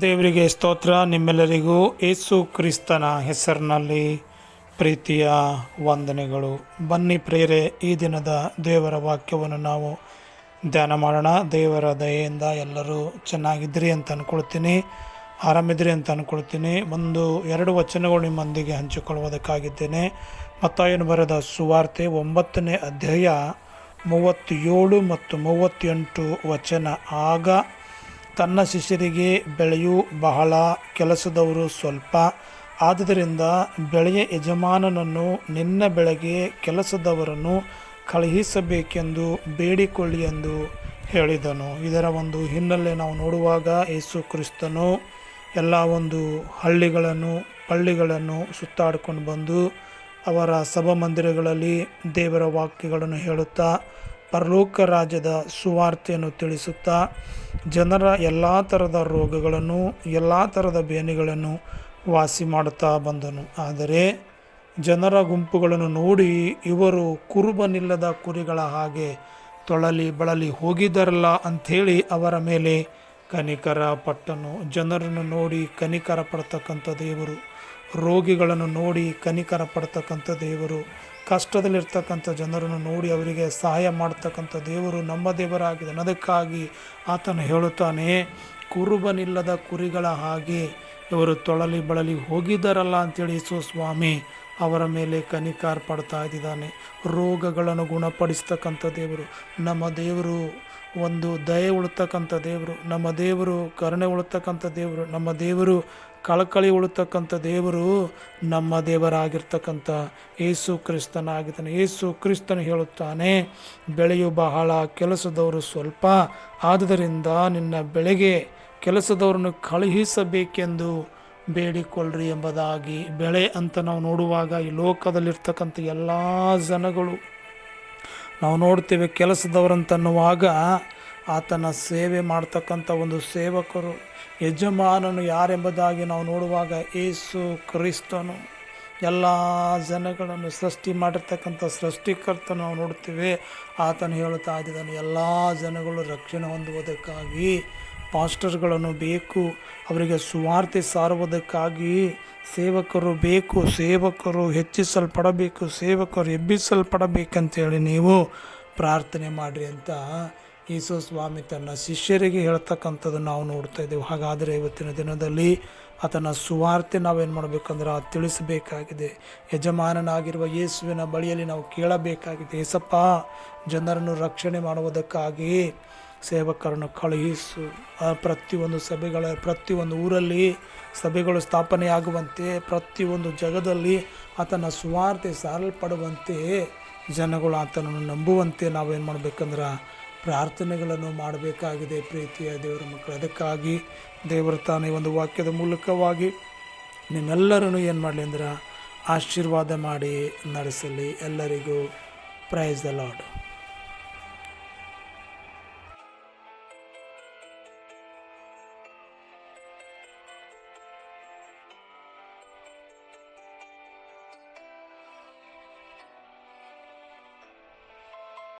ದೇವರಿಗೆ ಸ್ತೋತ್ರ. ನಿಮ್ಮೆಲ್ಲರಿಗೂ ಏಸು ಕ್ರಿಸ್ತನ ಹೆಸರಿನಲ್ಲಿ ಪ್ರೀತಿಯ ವಂದನೆಗಳು. ಬನ್ನಿ ಪ್ರೇರೆ, ಈ ದಿನದ ದೇವರ ವಾಕ್ಯವನ್ನು ನಾವು ಧ್ಯಾನ ಮಾಡೋಣ. ದೇವರ ದಯೆಯಿಂದ ಎಲ್ಲರೂ ಚೆನ್ನಾಗಿದ್ರಿ ಅಂತ ಅಂದ್ಕೊಳ್ತೀನಿ ಆರಾಮಿದ್ರಿ ಅಂತ ಅಂದ್ಕೊಳ್ತೀನಿ ಒಂದು ಎರಡು ವಚನಗಳು ನಿಮ್ಮೊಂದಿಗೆ ಹಂಚಿಕೊಳ್ಳುವುದಕ್ಕಾಗಿದ್ದೇನೆ. ಮತ್ತಾಯನು ಬರೆದ ಸುವಾರ್ತೆ ಒಂಬತ್ತನೇ ಅಧ್ಯಾಯ ಮೂವತ್ತೇಳು ಮತ್ತು ಮೂವತ್ತೆಂಟು ವಚನ. ಆಗ ತನ್ನ ಶಿಷ್ಯರಿಗೆ ಬೆಳೆಯು ಬಹಳ ಕೆಲಸದವರು ಸ್ವಲ್ಪ. ಆದುದರಿಂದ ಬೆಳೆಯ ಯಜಮಾನನನ್ನು ನಿನ್ನ ಬೆಳೆಗೆ ಕೆಲಸದವರನ್ನು ಕಳುಹಿಸಬೇಕೆಂದು ಬೇಡಿಕೊಳ್ಳಿ ಎಂದು ಹೇಳಿದನು. ಇದರ ಒಂದು ಹಿನ್ನೆಲೆ ನಾವು ನೋಡುವಾಗ ಯೇಸು ಕ್ರಿಸ್ತನು ಎಲ್ಲ ಒಂದು ಹಳ್ಳಿಗಳನ್ನು, ಪಳ್ಳಿಗಳನ್ನು ಸುತ್ತಾಡ್ಕೊಂಡು ಬಂದು ಅವರ ಸಭಾಮಂದಿರಗಳಲ್ಲಿ ದೇವರ ವಾಕ್ಯಗಳನ್ನು ಹೇಳುತ್ತಾ ಪರಲೋಕ ರಾಜ್ಯದ ಸುವಾರ್ತೆಯನ್ನು ತಿಳಿಸುತ್ತಾ ಜನರ ಎಲ್ಲ ಥರದ ರೋಗಗಳನ್ನು, ಎಲ್ಲ ಥರದ ಬೇನೆಗಳನ್ನು ವಾಸಿ ಮಾಡುತ್ತಾ ಬಂದನು. ಆದರೆ ಜನರ ಗುಂಪುಗಳನ್ನು ನೋಡಿ ಇವರು ಕುರುಬನಿಲ್ಲದ ಕುರಿಗಳ ಹಾಗೆ ತೊಳಲಿ ಬಳಲಿ ಹೋಗಿದ್ದಾರಲ್ಲ ಅಂಥೇಳಿ ಅವರ ಮೇಲೆ ಕನಿಕರ ಪಟ್ಟನು. ಜನರನ್ನು ನೋಡಿ ಕನಿಕರ ಪಡ್ತಕ್ಕಂಥ ದೇವರು, ರೋಗಿಗಳನ್ನು ನೋಡಿ ಕನಿಕರ ಪಡ್ತಕ್ಕಂಥ ದೇವರು ಕಷ್ಟದಲ್ಲಿರ್ತಕ್ಕಂಥ ಜನರನ್ನು ನೋಡಿ ಅವರಿಗೆ ಸಹಾಯ ಮಾಡ್ತಕ್ಕಂಥ ದೇವರು ನಮ್ಮ ದೇವರಾಗಿದೆ. ಅನ್ನೋದಕ್ಕಾಗಿ ಆತನು ಹೇಳುತ್ತಾನೆ, ಕುರುಬನಿಲ್ಲದ ಕುರಿಗಳ ಹಾಗೆ ಇವರು ತೊಳಲಿ, ಬಳಲಿ ಹೋಗಿದ್ದಾರಲ್ಲ ಅಂತೇಳಿ ಯೇಸು ಸ್ವಾಮಿ ಅವರ ಮೇಲೆ ಕನಿಕಾರ್ ಪಡ್ತಾ ಇದ್ದಾನೆ. ರೋಗಗಳನ್ನು ಗುಣಪಡಿಸ್ತಕ್ಕಂಥ ದೇವರು, ನಮ್ಮ ದೇವರು ಒಂದು ದಯೆ ಉಳ್ತಕ್ಕಂಥ ದೇವರು, ನಮ್ಮ ದೇವರು ಕರುಣೆ ಉಳ್ತಕ್ಕಂಥ ದೇವರು, ನಮ್ಮ ದೇವರು ಕಳಕಳಿ ಉಳ್ತಕ್ಕಂಥ ದೇವರು ನಮ್ಮ ದೇವರಾಗಿರ್ತಕ್ಕಂಥ ಏಸು ಕ್ರಿಸ್ತನಾಗಿದ್ದಾನೆ. ಏಸು ಕ್ರಿಸ್ತನು ಹೇಳುತ್ತಾನೆ, ಬೆಳೆಯು ಬಹಳ ಕೆಲಸದವರು ಸ್ವಲ್ಪ, ಆದ್ದರಿಂದ ನಿನ್ನ ಬೆಳೆಗೆ ಕೆಲಸದವರನ್ನು ಕಳುಹಿಸಬೇಕೆಂದು ಬೇಡಿಕೊಳ್ಳ್ರಿ ಎಂಬುದಾಗಿ ಬೆಳೆ ಅಂತ ನಾವು ನೋಡುವಾಗ ಈ ಲೋಕದಲ್ಲಿರ್ತಕ್ಕಂಥ ಎಲ್ಲ ಜನಗಳು ನಾವು ನೋಡ್ತೇವೆ ಕೆಲಸದವರಂತನ್ನುವಾಗ ಆತನ ಸೇವೆ ಮಾಡ್ತಕ್ಕಂಥ ಒಂದು ಸೇವಕರು, ಯಜಮಾನನು ಯಾರೆಂಬುದಾಗಿ ನಾವು ನೋಡುವಾಗ ಏಸು ಕ್ರಿಸ್ತನು. ಎಲ್ಲ ಜನಗಳನ್ನು ಸೃಷ್ಟಿ ಮಾಡಿರ್ತಕ್ಕಂಥ ಸೃಷ್ಟಿಕರ್ತ ನಾವು ನೋಡ್ತೇವೆ. ಆತನು ಹೇಳುತ್ತಾ ಇದ್ದಾನೆ, ಎಲ್ಲ ಜನಗಳು ರಕ್ಷಣೆ ಹೊಂದುವುದಕ್ಕಾಗಿ ಪಾಸ್ಟರ್ಗಳನ್ನು ಬೇಕು, ಅವರಿಗೆ ಸುವಾರ್ತೆ ಸಾರುವುದಕ್ಕಾಗಿ ಸೇವಕರು ಬೇಕು, ಸೇವಕರು ಹೆಚ್ಚಿಸಲ್ಪಡಬೇಕು, ಸೇವಕರು ಎಬ್ಬಿಸಲ್ಪಡಬೇಕಂತೇಳಿ ನೀವು ಪ್ರಾರ್ಥನೆ ಮಾಡಿರಿ ಅಂತ ಯೇಸು ಸ್ವಾಮಿ ತನ್ನ ಶಿಷ್ಯರಿಗೆ ಹೇಳ್ತಕ್ಕಂಥದ್ದು ನಾವು ನೋಡ್ತಾ ಇದ್ದೇವೆ. ಹಾಗಾದರೆ ಇವತ್ತಿನ ದಿನದಲ್ಲಿ ಆತನ ಸುವಾರ್ತೆ ನಾವೇನು ಮಾಡಬೇಕಂದ್ರೆ ತಿಳಿಸಬೇಕಾಗಿದೆ. ಯಜಮಾನನಾಗಿರುವ ಯೇಸುವಿನ ಬಳಿಯಲ್ಲಿ ನಾವು ಕೇಳಬೇಕಾಗಿದೆ. ಯೇಸಪ್ಪ ಜನರನ್ನು ರಕ್ಷಣೆ ಮಾಡುವುದಕ್ಕಾಗಿ ಸೇವಕರನ್ನು ಕಳುಹಿಸು. ಆ ಪ್ರತಿಯೊಂದು ಸಭೆಗಳ, ಪ್ರತಿಯೊಂದು ಊರಲ್ಲಿ ಸಭೆಗಳು ಸ್ಥಾಪನೆಯಾಗುವಂತೆ, ಪ್ರತಿಯೊಂದು ಜಗದಲ್ಲಿ ಆತನ ಸುವಾರ್ತೆ ಸಾರಲ್ಪಡುವಂತೆ ಜನಗಳು ಆತನನ್ನು ನಂಬುವಂತೆ ನಾವೇನು ಮಾಡಬೇಕಂದ್ರೆ ಪ್ರಾರ್ಥನೆಗಳನ್ನು ಮಾಡಬೇಕಾಗಿದೆ ಪ್ರೀತಿಯ ದೇವರ ಮಕ್ಕಳು. ಅದಕ್ಕಾಗಿ ದೇವರ ತಾನೇ ಒಂದು ವಾಕ್ಯದ ಮೂಲಕವಾಗಿ ನಿಮ್ಮೆಲ್ಲರನ್ನು ಏನು ಮಾಡಲಿ ಅಂದ್ರೆ ಆಶೀರ್ವಾದ ಮಾಡಿ ನಡೆಸಲಿ. ಎಲ್ಲರಿಗೂ ಪ್ರೈಸ್ ದ ಲಾಡ್